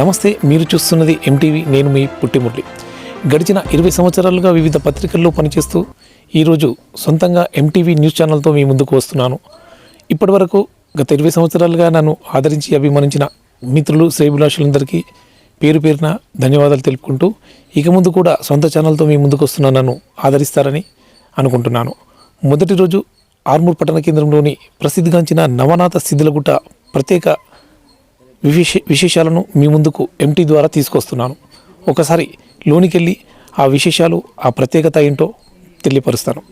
నమస్తే మీరు చూస్తున్నది ఎంటీవీ నేను మీ పుట్టిమురళి గడిచిన ఇరవై సంవత్సరాలుగా వివిధ పత్రికల్లో పనిచేస్తూ ఈరోజు సొంతంగా ఎంటీవీ న్యూస్ ఛానల్తో మీ ముందుకు వస్తున్నాను. ఇప్పటివరకు గత ఇరవై సంవత్సరాలుగా నన్ను ఆదరించి అభిమానించిన మిత్రులు శ్రేభిలాషులందరికీ పేరు పేరున ధన్యవాదాలు తెలుపుకుంటూ ఇక ముందు కూడా సొంత ఛానల్తో మీ ముందుకు వస్తున్న నన్ను ఆదరిస్తారని అనుకుంటున్నాను. మొదటి రోజు ఆర్మూర్ పట్టణ కేంద్రంలోని ప్రసిద్ధిగాంచిన నవనాథ సిద్ధులగుట్ట ప్రత్యేక విశేష విశేషాలను మీ ముందుకు ఎంటీ ద్వారా తీసుకొస్తున్నాను. ఒకసారి లోనికెళ్ళి ఆ విశేషాలు ఆ ప్రత్యేకత ఏంటో తెలియపరుస్తాను.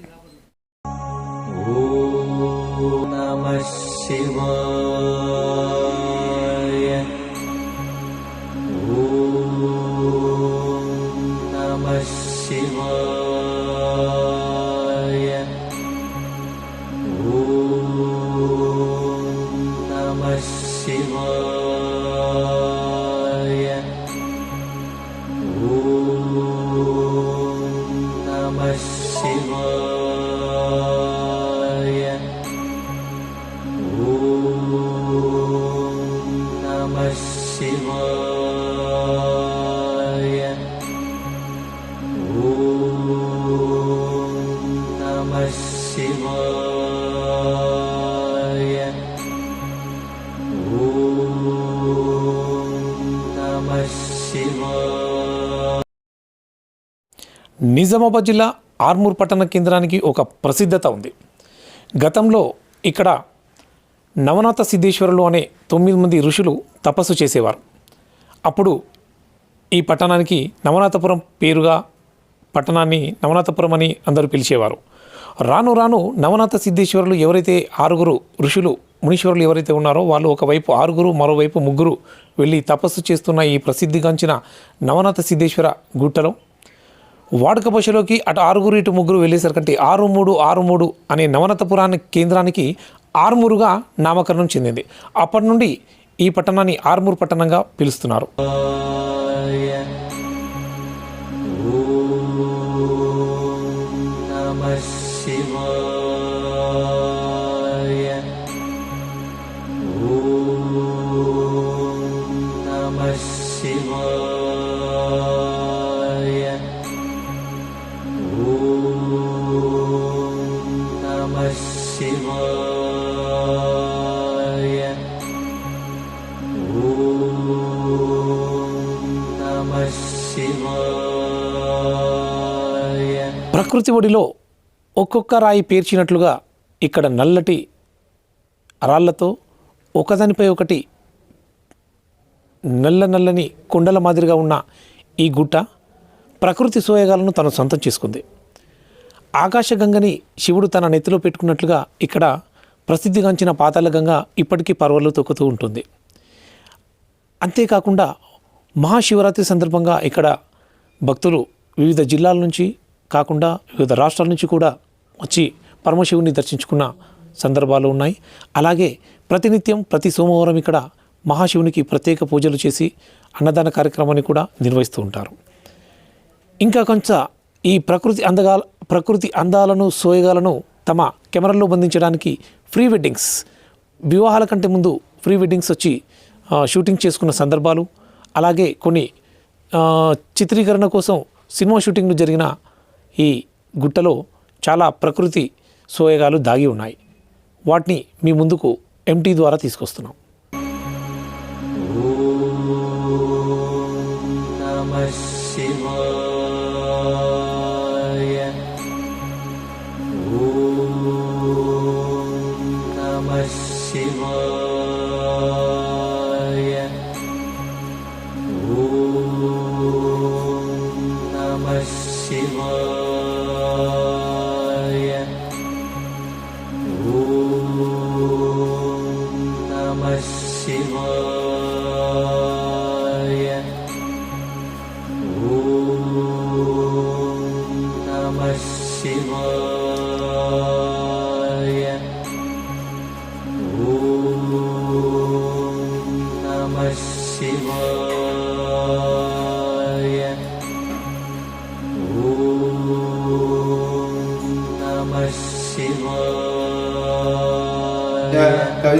शिवाय ॐ नमः शिवाय ॐ नमः शिवाय నిజామాబాద్ జిల్లా ఆర్మూర్ పట్టణ కేంద్రానికి ఒక ప్రసిద్ధత ఉంది గతంలో ఇక్కడ నవనాథ సిద్ధేశ్వరులు అనే తొమ్మిది మంది ఋషులు తపస్సు చేసేవారు. అప్పుడు ఈ పట్టణానికి నవనాథపురం పేరుగా పట్టణాన్ని నవనాథపురం అని అందరూ పిలిచేవారు. రాను రాను నవనాథ సిద్ధేశ్వరులు ఎవరైతే ఆరుగురు ఋషులు మునీశ్వరులు ఎవరైతే ఉన్నారో వాళ్ళు ఒకవైపు ఆరుగురు మరోవైపు ముగ్గురు వెళ్ళి తపస్సు చేస్తున్న ఈ ప్రసిద్ధిగాంచిన నవనాథ సిద్ధేశ్వర గుట్టలో వాడుక భాషలోకి అటు ఆరుగురు ఇటు ముగ్గురు వెళ్ళేసరికంటే ఆరు మూడు ఆరు మూడు అనే నవనతపురాన్ని కేంద్రానికి ఆర్మూరుగా నామకరణం చెందింది. అప్పటి నుండి ఈ పట్టణాన్ని ఆర్మూరు పట్టణంగా పిలుస్తున్నారు. नमः ప్రకృతి ఒడిలో ఒక్కొక్క రాయి పేర్చినట్లుగా ఇక్కడ నల్లటి రాళ్ళతో ఒకదానిపై ఒకటి నల్ల నల్లని కొండల మాదిరిగా ఉన్న ఈ గుట్ట ప్రకృతి సోయగాలను తను సొంతం చేసుకుంది. ఆకాశగంగని శివుడు తన నెత్తిలో పెట్టుకున్నట్లుగా ఇక్కడ ప్రసిద్ధిగాంచిన పాతాళగంగ ఇప్పటికీ పర్వలు తొక్కుతూ ఉంటుంది. అంతేకాకుండా మహాశివరాత్రి సందర్భంగా ఇక్కడ భక్తులు వివిధ జిల్లాల నుంచి కాకుండా వివిధ రాష్ట్రాల నుంచి కూడా వచ్చి పరమశివుని దర్శించుకున్న సందర్భాలు ఉన్నాయి. అలాగే ప్రతినిత్యం ప్రతి సోమవారం ఇక్కడ మహాశివునికి ప్రత్యేక పూజలు చేసి అన్నదాన కార్యక్రమాన్ని కూడా నిర్వహిస్తూ ఉంటారు. ఇంకా కొంచెం ఈ ప్రకృతి అందగా ప్రకృతి అందాలను సోయగాలను తమ కెమెరాల్లో బంధించడానికి ప్రీ వెడ్డింగ్స్ వివాహాల కంటే ముందు ప్రీ వెడ్డింగ్స్ వచ్చి షూటింగ్ చేసుకున్న సందర్భాలు అలాగే కొన్ని చిత్రీకరణ కోసం సినిమా షూటింగ్లు జరిగిన ఈ గుట్టలో చాలా ప్రకృతి సోయగాలు దాగి ఉన్నాయి. వాటిని మీ ముందుకు ఎంటీ ద్వారా తీసుకొస్తున్నాం.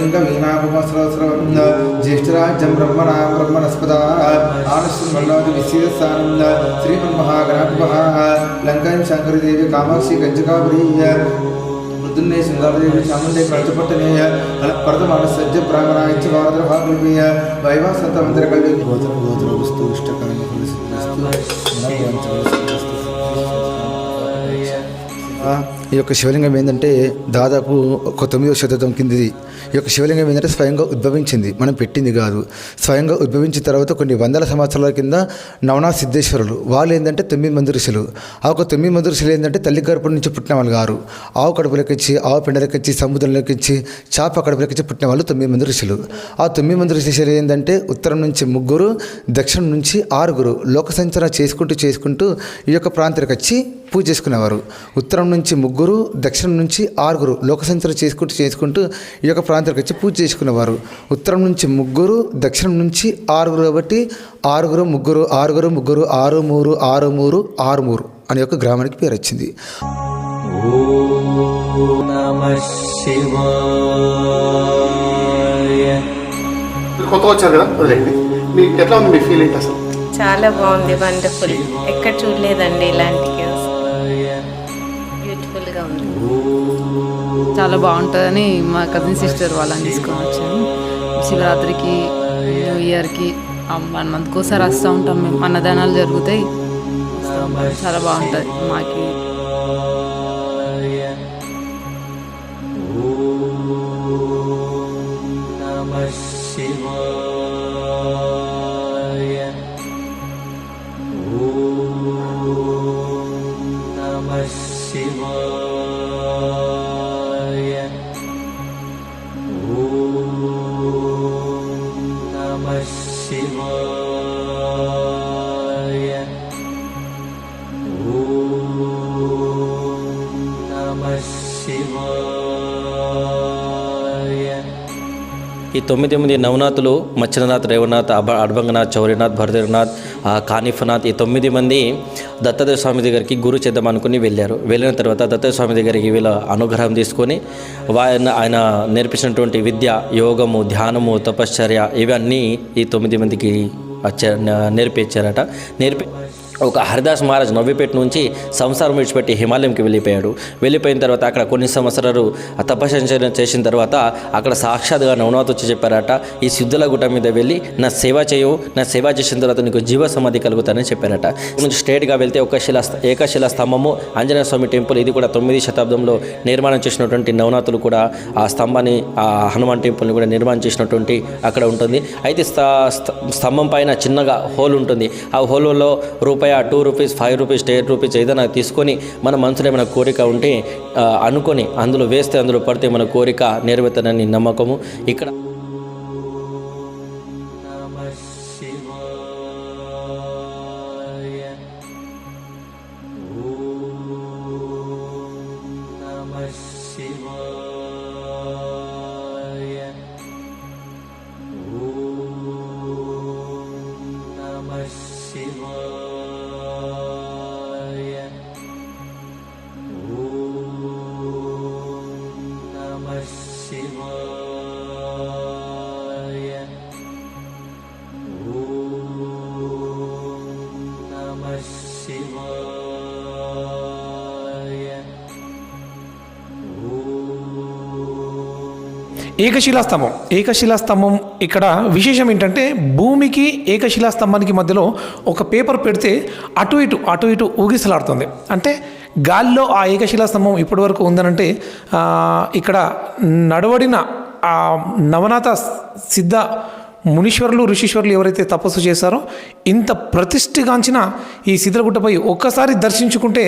नमः शिवाय కవిం కవీనాపమస్రస్రవం జ్యేష్ఠరాజ్యం బ్రహ్మణా బ్రహ్మణస్పద ఆనశ్వం వల్లాది విశీదస్థానం శ్రీమన్మహాగణాధిప లంకాయం శంకరదేవి కామాక్షి గంజకాపురి మృదున్నే సుందరదేవి చాముండే కంచపట్టనేయ పరదమాన సజ్జ ప్రాంగణాయచ్చ వారద భాగల్పేయ వైవాసంత మంత్ర కల్వి గోత్ర గోత్ర వస్తు ఇష్టకరణ ఈ యొక్క శివలింగం ఏంటంటే దాదాపు ఒక తొమ్మిదవ శతాబ్దం కిందిది. ఈ యొక్క శివలింగం ఏంటంటే స్వయంగా ఉద్భవించింది. మనం పెట్టింది కాదు. స్వయంగా ఉద్భవించిన తర్వాత కొన్ని వందల సంవత్సరాల కింద నవనా సిద్ధేశ్వరులు. వాళ్ళు ఏంటంటే తొమ్మిది మంది ఋషులు. ఆ ఒక తొమ్మిది మంది ఋషులు ఏంటంటే తల్లి గర్భం నుంచి పుట్టిన వాళ్ళు గారు. ఆవు కడుపులకిచ్చి ఆవు పిండలకిచ్చి సముద్రంలోకిచ్చి చేప కడుపులకిచ్చి పుట్టిన వాళ్ళు తొమ్మిది మంది ఋషులు. ఆ తొమ్మిది మంది ఋషులు ఏంటంటే ఉత్తరం నుంచి ముగ్గురు దక్షిణం నుంచి ఆరుగురు లోక సంచరణ చేసుకుంటూ చేసుకుంటూ ఈ యొక్క ప్రాంతానికి వచ్చి పూజ చేసుకునేవారు. ఉత్తరం నుంచి ముగ్గురు దక్షిణం నుంచి ఆరుగురు లోక సంచారం చేసుకుంటూ చేసుకుంటూ ఈ యొక్క ప్రాంతానికి వచ్చి పూజ చేసుకునేవారు. ఉత్తరం నుంచి ముగ్గురు దక్షిణం నుంచి ఆరుగురు కాబట్టి ఆరుగురు ముగ్గురు ఆరుగురు ముగ్గురు ఆరు మూరు ఆరు మూరు ఆరు మూరు అనే ఒక గ్రామానికి పేరు వచ్చింది. చాలా బాగుంది వండర్ఫుల్. ఎక్కడ చూడలేదండి ఇలాంటి చాలా బాగుంటుందని మా కజిన్ సిస్టర్ వాళ్ళని తీసుకొని వచ్చాము శివరాత్రికి న్యూ ఇయర్కి వన్ మంత్కి ఒకసారి వస్తూ ఉంటాం మేము. అన్నదానాలు జరుగుతాయి. చాలా బాగుంటుంది. మాకి తొమ్మిది ఎనిమిది నవనాథులు మచ్చననాథ్ రేవనాథ్ అబ అడ్బంగనాథ్ చౌరీనాథ్ భరదేవనాథ్ కానిఫనాథ్ ఈ తొమ్మిది మంది దత్తదేవ స్వామి దగ్గరికి గురు చేద్దాం అనుకుని వెళ్ళారు. వెళ్ళిన తర్వాత దత్తదేవ స్వామి దగ్గరికి వీళ్ళ అనుగ్రహం తీసుకొని ఆయన ఆయన నేర్పించినటువంటి విద్య యోగము ధ్యానము తపశ్చర్య ఇవన్నీ ఈ తొమ్మిది మందికి నేర్పించారట. నేర్పి ఒక హరిదాస్ మహారాజ్ నవ్విపేట నుంచి సంసారం విడిచిపెట్టి హిమాలయంకి వెళ్ళిపోయాడు. వెళ్ళిపోయిన తర్వాత అక్కడ కొన్ని సంవత్సరాలు ఆ చేసిన తర్వాత అక్కడ సాక్షాత్గా నవనాథ్ వచ్చి చెప్పారట ఈ సిద్ధుల గుట్ట మీద వెళ్ళి నా సేవ చేయు నా సేవ చేసిన తర్వాత నీకు జీవ సమాధి కలుగుతానని చెప్పారట. నుంచి స్ట్రేట్గా వెళ్తే ఒక శిలా ఏకశిలా స్తంభము ఆంజనేయ స్వామి టెంపుల్ ఇది కూడా తొమ్మిది శతాబ్దంలో నిర్మాణం చేసినటువంటి నవనాథులు కూడా ఆ స్తంభాన్ని ఆ హనుమాన్ టెంపుల్ని కూడా నిర్మాణం చేసినటువంటి అక్కడ ఉంటుంది. అయితే స్తంభం పైన చిన్నగా హోల్ ఉంటుంది. ఆ హోల్లో రూపాయి two rupees five rupees ten rupees ఏదైనా తీసుకొని మన మనసులో ఏమైనా కోరిక ఉంటే అనుకొని అందులో వేస్తే అందులో పడితే మన కోరిక నెరవేరుతుందని నమ్మకము. ఇక్కడ ఏకశిలాస్తంభం ఏకశిలాస్తంభం ఇక్కడ విశేషం ఏంటంటే భూమికి ఏకశిలాస్తంభానికి మధ్యలో ఒక పేపర్ పెడితే అటు ఇటు అటు ఇటు ఊగిసలాడుతుంది. అంటే గాలిలో ఆ ఏకశిలా స్తంభం ఇప్పటి వరకు ఉందనంటే ఇక్కడ నడవడిన ఆ నవనాథ సిద్ధ మునీశ్వరులు ఋషీశ్వరులు ఎవరైతే తపస్సు చేశారో ఇంత ప్రతిష్ఠగాంచిన ఈ శిథిలగుట్టపై ఒక్కసారి దర్శించుకుంటే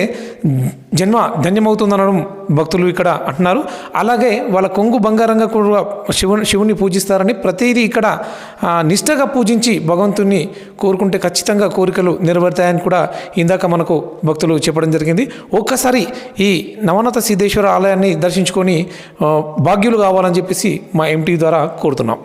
జన్మ ధన్యమవుతుందనడం భక్తులు ఇక్కడ అంటున్నారు. అలాగే వాళ్ళ కొంగు బంగారంగా కూడా శివుని శివుని పూజిస్తారని ప్రతిదీ ఇక్కడ నిష్ఠగా పూజించి భగవంతుని కోరుకుంటే ఖచ్చితంగా కోరికలు నెరవేరుతాయని కూడా ఇందాక మనకు భక్తులు చెప్పడం జరిగింది. ఒక్కసారి ఈ నవనత సిద్ధేశ్వర ఆలయాన్ని దర్శించుకొని భాగ్యులు కావాలని చెప్పేసి మా ఎంటీ ద్వారా కోరుతున్నాం.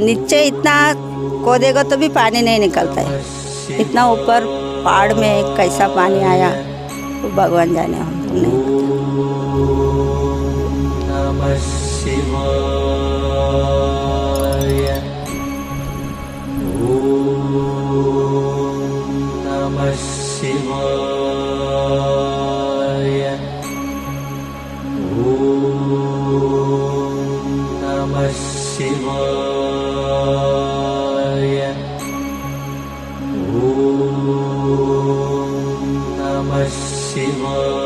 नीचे इतना कोदेगा तो भी पानी नहीं निकलता है इतना ऊपर पहाड़ में कैसा पानी आया, वो भगवान जाने हम। नमः शिवाय। ॐ नमः शिवाय